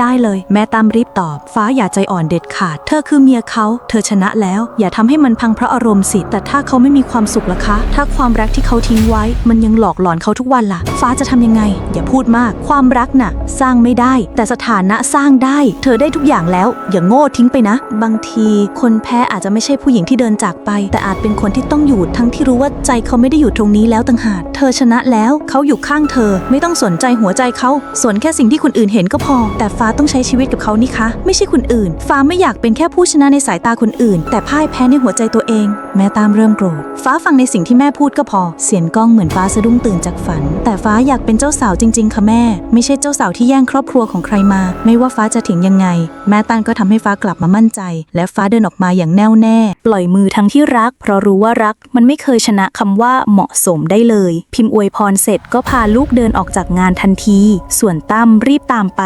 ได้เลย แม่ตามรีบตอบ ฟ้าอย่าใจอ่อนเด็ดขาด เธอคือเมียเขา เธอชนะแล้ว อย่าทำให้มันพังเพราะอารมณ์สิ แต่ถ้าเขาไม่มีความสุขล่ะคะ ถ้าความรักที่เขาทิ้งไว้ มันยังหลอกหลอนเขาทุกวันล่ะ ฟ้าจะทำยังไง อย่าพูดมาก ความรักน่ะ สร้างไม่ได้ แต่สถานะสร้างได้ เธอได้ทุกอย่างแล้ว อย่าโง่ทิ้งไปนะ บางที คนแพ้อาจจะไม่ใช่ผู้หญิงที่เดินจากไป แต่อาจเป็นคนที่ต้องอยู่ทั้งที่รู้ว่าใจเขาไม่ได้อยู่ตรงนี้แล้วต่างหากเธอชนะแล้ว เขาอยู่ข้างเธอ ไม่ต้องสนใจหัวใจเขาสนแค่สิ่งที่คนอื่นเห็นก็พอแต่ฟ้าาต้องใช้ชีวิตกับเขานี่คะ ไม่ใช่คนอื่น ฟ้าไม่อยากเป็นแค่ผู้ชนะในสายตาคนอื่น แต่พ่ายแพ้ในหัวใจตัวเอง แม่ตามเริ่มโกรธ ฟ้าฟังในสิ่งที่แม่พูดก็พอ เสียงก้องเหมือนฟ้าสะดุ้งตื่นจากฝัน แต่ฟ้าอยากเป็นเจ้าสาวจริง ๆ ค่ะแม่ ไม่ใช่เจ้าสาวที่แย่งครอบครัวของใครมา ไม่ว่าฟ้าจะถึงยังไง แม่ตันก็ทำให้ฟ้ากลับมามั่นใจ และฟ้าเดินออกมาอย่างแน่วแน่ ปล่อยมือทั้งที่รัก เพราะรู้ว่ารักมันไม่เคยชนะคำว่าเหมาะสมได้เลย พิมพ์อวยพรเสร็จก็พาลูกเดินออกจากงานทันที ส่วนตั้มรีบตามไป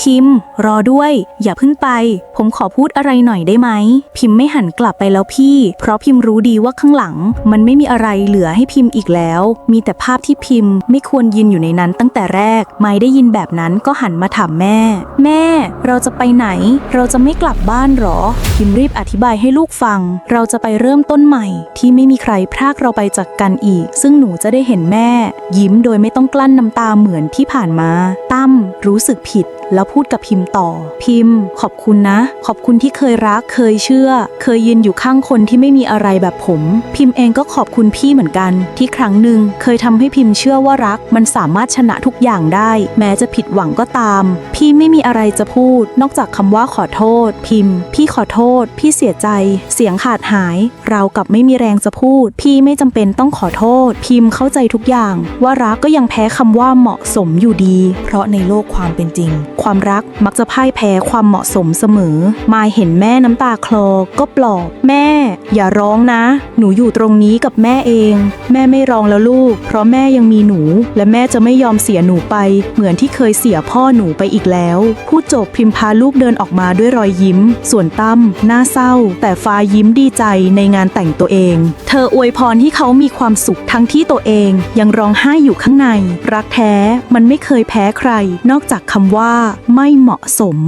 พิมพ์ รอด้วย อย่าเพิ่งไป ผมขอพูดอะไรหน่อยได้ไหม พิมพ์ไม่หันกลับไปแล้วพี่ เพราะพิมพ์รูู้้ดีว่าข้างหลัง มันไม่มีอะไรเหลือให้พิมพ์อีกแล้ว มีแต่ภาพที่พิมพ์ ไม่ควรยืนอยู่ในนั้นตั้งแต่แรก ไม่ได้ยินแบบนั้นก็หันมาถามแม่ แม่ เราจะไปไหน เราจะไม่กลับบ้านหรอ พิมพ์รีบอธิบายให้ลูกฟัง เราจะไปเริ่มต้นใหม่ ที่ไม่มีใครพรากเราไปจากกันอีก ซึ่งหนูจะได้เห็นแม่ ยิ้มโดยไม่ต้องกลั้นน้ำตาเหมือนที่ผ่านมา ตั้มรู้สึกผิดแล้วพูดกับพิมพ์ต่อ พิมพ์ ขอบคุณนะ ขอบคุณที่เคยรัก เคยเชื่อ เคยยืนอยู่ข้างคนที่ไม่มีอะไรแบบผม พิมพ์เองก็ขอบคุณพี่เหมือนกัน ที่ครั้งหนึ่งเคยทำให้พิมพ์เชื่อว่ารัก มันสามารถชนะทุกอย่างได้ แม้จะผิดหวังก็ตาม พี่ไม่มีอะไรจะพูด นอกจากคำว่าขอโทษ พิมพ์ พี่ขอโทษ พี่เสียใจ เสียงขาดหาย เรากับไม่มีแรงจะพูด พี่ไม่จำเป็นต้องขอโทษ พิมพ์เข้าใจทุกอย่าง ว่ารักก็ยังแพ้คำว่าเหมาะสมอยู่ดี เพราะในโลกความเป็นจริง ความรักมักจะพ่ายแพ้ความเหมาะสมเสมอ มาเห็นแม่น้ำตาคลอก็ปลอบแม่ อย่าร้องนะนะ หนูอยู่ตรงนี้กับแม่เอง แม่ไม่ร้องแล้วลูก เพราะแม่ยังมีหนู และแม่จะไม่ยอมเสียหนูไป เหมือนที่เคยเสียพ่อหนูไปอีกแล้ว พูดจบพิมพาลูกเดินออกมาด้วยรอยยิ้ม ส่วนตั้มหน้าเศร้า แต่ฟ้ายิ้มดีใจในงานแต่งตัวเอง เธออวยพรให้เขามีความสุขทั้งที่ตัวเอง ยังร้องไห้อยู่ข้างใน รักแท้มันไม่เคยแพ้ใคร นอกจากคำว่า ไม่เหมาะสม